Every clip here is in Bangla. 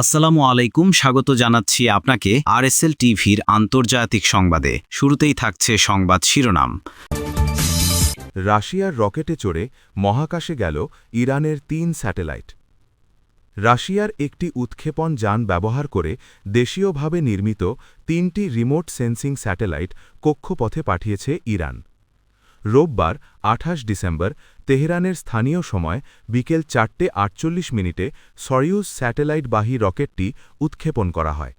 আসসালামু আলাইকুম, স্বাগত জানাচ্ছি আপনাকে আরএসএল টিভির আন্তর্জাতিক সংবাদে। শুরুতেই থাকছে সংবাদ শিরোনাম। রাশিয়ার রকেটে চড়ে মহাকাশে গেল ইরানের তিন স্যাটেলাইট। রাশিয়ার একটি উৎক্ষেপণ যান ব্যবহার করে দেশীয়ভাবে নির্মিত তিনটি রিমোট সেন্সিং স্যাটেলাইট কক্ষপথে পাঠিয়েছে ইরান। রোববার, আঠাশ ডিসেম্বর, তেহরানের স্থানীয় সময়, বিকেল চারটে আটচল্লিশ মিনিটে সরিউস স্যাটেলাইটবাহী রকেটটি উৎক্ষেপণ করা হয়।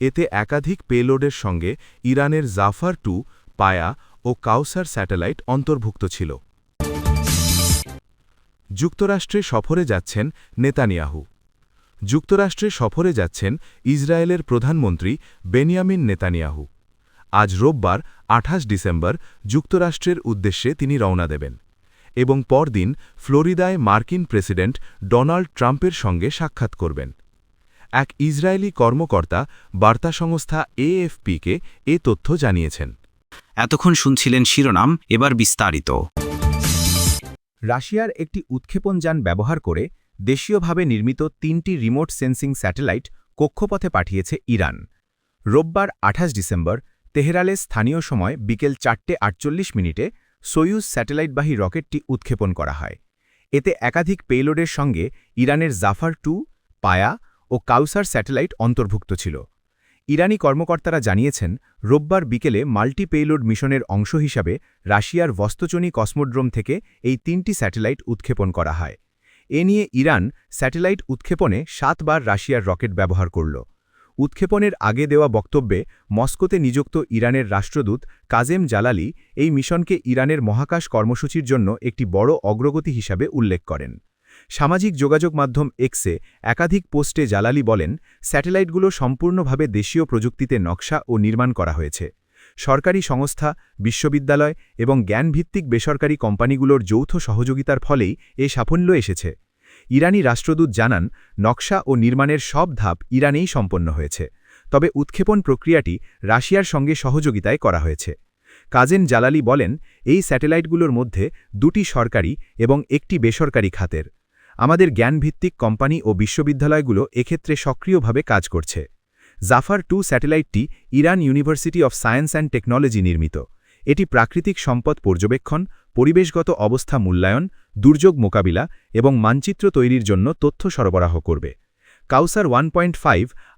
এতে একাধিক পেলোডের সঙ্গে ইরানের জাফার টু, পায়া ও কাউসার স্যাটেলাইট অন্তর্ভুক্ত ছিল। যুক্তরাষ্ট্রে সফরে যাচ্ছেন নেতানিয়াহু। যুক্তরাষ্ট্রে সফরে যাচ্ছেন ইসরায়েলের প্রধানমন্ত্রী বেনিয়ামিন নেতানিয়াহু। আজ রোববার আঠাশ ডিসেম্বর যুক্তরাষ্ট্রের উদ্দেশ্যে তিনি রওনা দেবেন এবং পরদিন ফ্লোরিদায় মার্কিন প্রেসিডেন্ট ডোনাল্ড ট্রাম্পের সঙ্গে সাক্ষাৎ করবেন। এক ইসরায়েলি কর্মকর্তা বার্তা সংস্থা এএফপিকে এ তথ্য জানিয়েছেন। এতক্ষণ শুনছিলেন শিরোনাম এবার বিস্তারিত। রাশিয়ার একটি উৎক্ষেপণ যান ব্যবহার করে দেশীয়ভাবে নির্মিত তিনটি রিমোট সেন্সিং স্যাটেলাইট কক্ষপথে পাঠিয়েছে ইরান। রোববার আঠাশ ডিসেম্বর তেহরালে স্থানীয় সময় বিকেল চারটে আটচল্লিশ মিনিটে সোয়ুজ স্যাটেলাইটবাহী রকেটটি উৎক্ষেপণ করা হয়। এতে একাধিক পেলোডের সঙ্গে ইরানের জাফার টু, পায়া ও কাউসার স্যাটেলাইট অন্তর্ভুক্ত ছিল। ইরানি কর্মকর্তারা জানিয়েছেন, রোববার বিকেলে মাল্টি পেইলোড মিশনের অংশ হিসাবে রাশিয়ার ভস্তচনী কসমোড্রোম থেকে এই তিনটি স্যাটেলাইট উৎক্ষেপণ করা হয়। এ নিয়ে ইরান স্যাটেলাইট উৎক্ষেপণে সাতবার রাশিয়ার রকেট ব্যবহার করল। উৎক্ষেপণের আগে দেওয়া বক্তব্যে মস্কোতে নিযুক্ত ইরানের রাষ্ট্রদূত কাজেম জালালি এই মিশনকে ইরানের মহাকাশ কর্মসূচির জন্য একটি বড় অগ্রগতি হিসাবে উল্লেখ করেন। সামাজিক যোগাযোগ মাধ্যম এক্সে একাধিক পোস্টে জালালি বলেন, স্যাটেলাইটগুলো সম্পূর্ণভাবে দেশীয় প্রযুক্তিতে নকশা ও নির্মাণ করা হয়েছে। সরকারি সংস্থা, বিশ্ববিদ্যালয় এবং জ্ঞানভিত্তিক বেসরকারি কোম্পানিগুলোর যৌথ সহযোগিতার ফলেই এ সাফল্য এসেছে। ইরানি রাষ্ট্রদূত জানান, নকশা ও নির্মাণের সব ধাপ ইরানেই সম্পন্ন হয়েছে। তবে উৎক্ষেপণ প্রক্রিয়াটি রাশিয়ার সঙ্গে সহযোগিতায় করা হয়েছে। কাজেন জালালি বলেন, এই স্যাটেলাইটগুলোর মধ্যে দুটি সরকারি এবং একটি বেসরকারি খাতের। আমাদের জ্ঞানভিত্তিক কোম্পানি ও বিশ্ববিদ্যালয়গুলো এক্ষেত্রে সক্রিয়ভাবে কাজ করছে। Zafar two স্যাটেলাইটটি Iran University of Science and Technology নির্মিত। এটি প্রাকৃতিক সম্পদ পর্যবেক্ষণ পরিবেশগত অবস্থা মূল্যায়ন, দুর্যোগ মোকাবিলা এবং মানচিত্র তৈরির জন্য তথ্য সরবরাহ করবে। কাউসার ওয়ান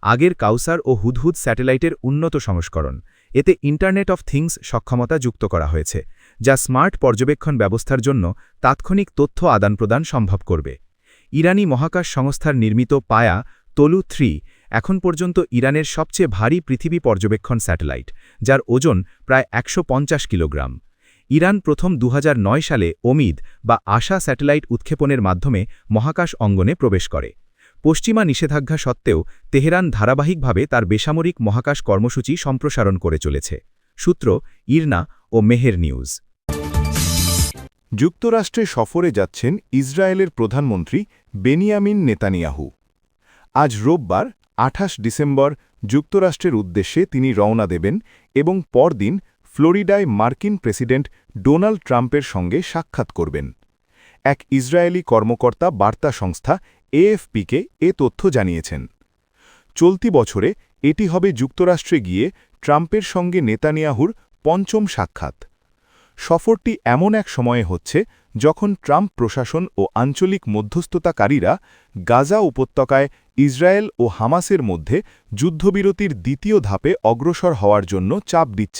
আগের কাউসার ও হুদহুদ স্যাটেলাইটের উন্নত সংস্করণ। এতে ইন্টারনেট অফ থিংস সক্ষমতা যুক্ত করা হয়েছে, যা স্মার্ট পর্যবেক্ষণ ব্যবস্থার জন্য তাৎক্ষণিক তথ্য আদান-প্রদান সম্ভব করবে। ইরানি মহাকাশ সংস্থার নির্মিত পায়া তলু থ্রি এখন পর্যন্ত ইরানের সবচেয়ে ভারী পৃথিবী পর্যবেক্ষণ স্যাটেলাইট, যার ওজন প্রায় একশো পঞ্চাশ কিলোগ্রাম। ইরান প্রথম দু হাজার নয় সালে ওমিদ বা আশা স্যাটেলাইট উৎক্ষেপণের মাধ্যমে মহাকাশ অঙ্গনে প্রবেশ করে। পশ্চিমা নিষেধাজ্ঞা সত্ত্বেও তেহরান ধারাবাহিকভাবে তার বেসামরিক মহাকাশ কর্মসূচি সম্প্রসারণ করে চলেছে। সূত্র ইরনা ও মেহের নিউজ। যুক্তরাষ্ট্রে সফরে যাচ্ছেন ইসরায়েলের প্রধানমন্ত্রী বেনিয়ামিন নেতানিয়াহু। আজ রোববার, আঠাশ ডিসেম্বর, যুক্তরাষ্ট্রের উদ্দেশ্যে তিনি রওনা দেবেন এবং পরদিন ফ্লোরিডায় মার্কিন প্রেসিডেন্ট ডোনাল্ড ট্রাম্পের সঙ্গে সাক্ষাৎ করবেন। এক ইসরায়েলি কর্মকর্তা বার্তা সংস্থা এএফপিকে এ তথ্য জানিয়েছেন। চলতি বছরে এটি হবে যুক্তরাষ্ট্রে গিয়ে ট্রাম্পের সঙ্গে নেতানিয়াহুর পঞ্চম সাক্ষাৎ। সফরটি এমন এক সময়ে হচ্ছে যখন ট্রাম্প প্রশাসন ও আঞ্চলিক মধ্যস্থতাকারীরা গাজা উপত্যকায় ইসরায়েল ও হামাসের মধ্যে যুদ্ধবিরতির দ্বিতীয় ধাপে অগ্রসর হওয়ার জন্য চাপ দিচ্ছে